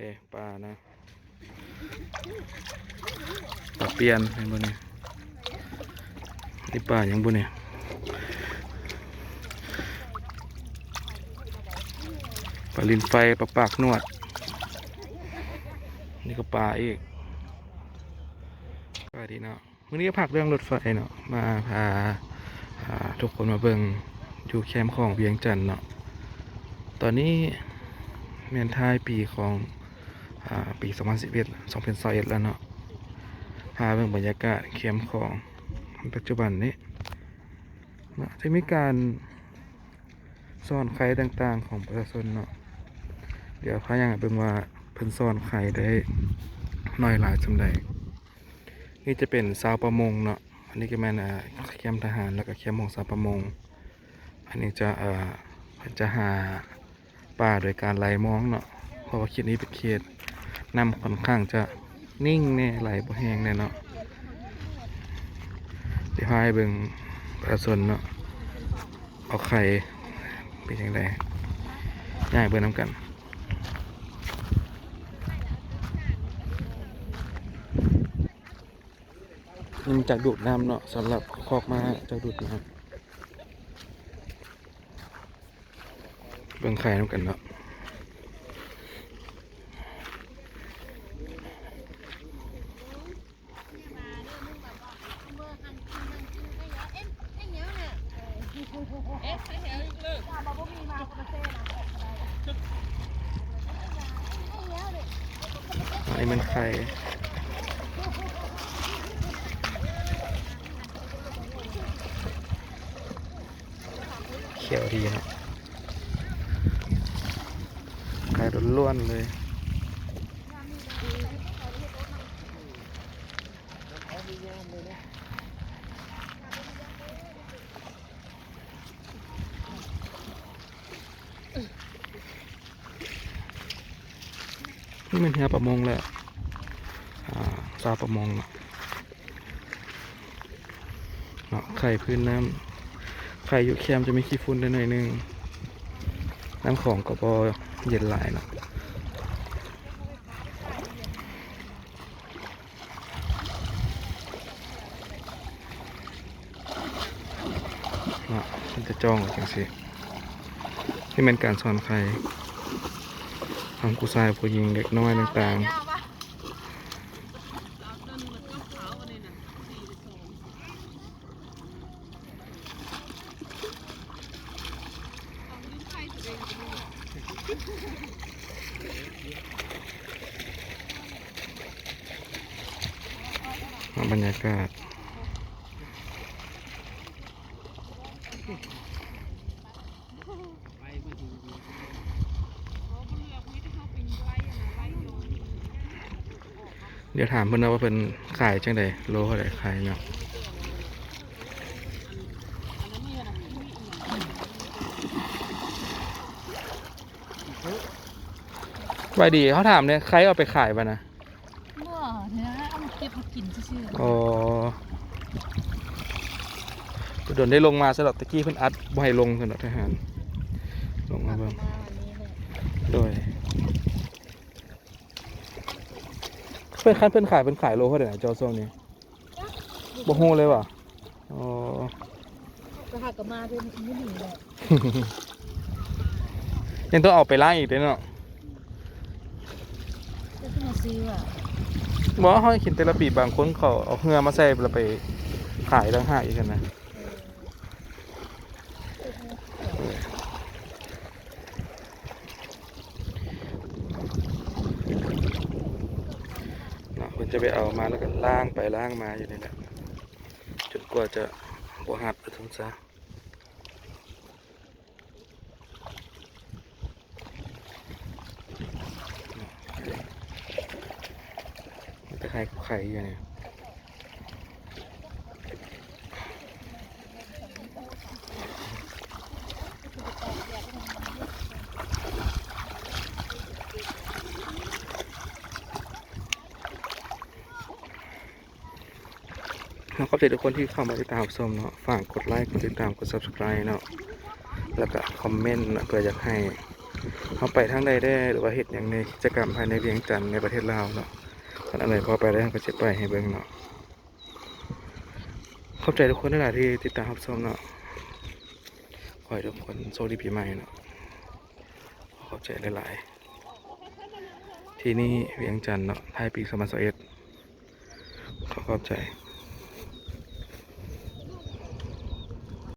เอ้ปลานะปลาเปียนเห็นบ่เนี่ยนี่ปลาหยังบ่เนี่ยปลาลินไฟปลาปากนวด นี่ก็ปลาอีกปลาดีเนาะวันนี้ก็พักเรื่องรถไฟเนาะมาพาาทุกคนมาเบิ่งอยู่แคมป์ของเวียงจันทน์เนาะตอนนี้เมียนท้ายปีของ ปี2011 2021แล้วเนาะพาเบิ่องบรรยากาศเข็มของปัจจุบันนี้นะจะมีการสอนไข่ต่างๆของประชาชนเนาะเดี๋ยวพายังเบิ่งว่าเพิ่นสอนไข่ได้น้อยหลายจำใดนี่จะเป็นสาวประมงเนาะอันนี้ก็แม่นเข้มทหารแล้วก็เข้มของสาวประมง อันนี้จะเอ่อจะหาปลาโดยการไล่มองเนาะเพราะว่าเขตนี้เป็นเขต น้ำค่อนข้างจะนิ่งแน่ไหลบ่แห้งแน่เนาะเดี๋ยวพาให้เบิ่งประชาชนเนาะเอาไข่เป็นยังไงย่ายเบิ่งน้ำกันมันจากดูดน้ำเนาะสำหรับคอกมาจากดูดน้ำเบิ่งไข่น้ำกันเนาะ อันนี้มันไข่เขียวดีนะไข่ล้วนๆเลยนี่มันเฮียประมงแหละาซาประมงเนาะเนาะไข่พื้นน้ำไข่อยู่แคมจะมีขี้ฝุ่นได้หน่อยนึง น้ำของก็พอเย็นหลายเนาะเนาะมันจะจ้องจังสินี่เป็นการสอนไข่ทั้งผู้ชายผู้หญิงเด็กน้อยต่างๆ บรรยากาศเดี๋ยวถามเพื่อนนะว่าเป็นขายจังใดโลเท่าไรขายเนาะ ไปดีเขาถามเนี่ยใครเอาไปขายป่ะนะบ่เนี่ยเอามาเก็บมากินซื่ออ๋อโดนได้ลงมาสำหรับตะกี้เพิ่นอัดบ่ให้ลงสำหรับทหาร ลงๆมาเบิ่งมาวันนี้เลยโดยเพื่อนขั้นเพื่อนขายเป็นขายโลเท่าไหร่นะเจ้าส้มนี่บ่ฮู้เลยว่ะอ๋อก็หากบมาเป็นมื้อนี้แหละยังต้องเอาไปล้างอีกเด้อเนาะก็ต้องมา ซื้ออะบ่เฮาเห็นแต่ละปีบางคนเขาเอาเหือมาใส่แล้วไปขายต่างหากอีกกันนะนะเพิ่นจะไปเอามาแล้วก็ล้างไปล้างมาอยู่นี่แหละจนกว่าจะบ่หัดไปทุนซะ มันจะไข่อยู่เนี่ยแล้วก็ขอบคุณทุกคนที่เข้ามาติดตามชมเนาะ ฝากกดไลค์ กดติดตาม กด subscribe เนาะ แล้วก็คอมเมนต์เพื่ออยากให้เขาไปทางใดได้ หรือว่าเฮ็ดอย่างในกิจกรรมภายในเวียงจันทน์ในประเทศลาวเนาะ นอะไรพอไปได้ก็จะไปให้เบิ่งเนาะขอบใจทุกคนด้วยล่ะที่ติดตามรับชมเนาะขอให้ทุกคนโชคดีปีใหม่เนาะขอบใจหลายๆ ที่นี่เวียงจันทร์เนาะท้ายปีสมัสเอ็ดขอขอบใจ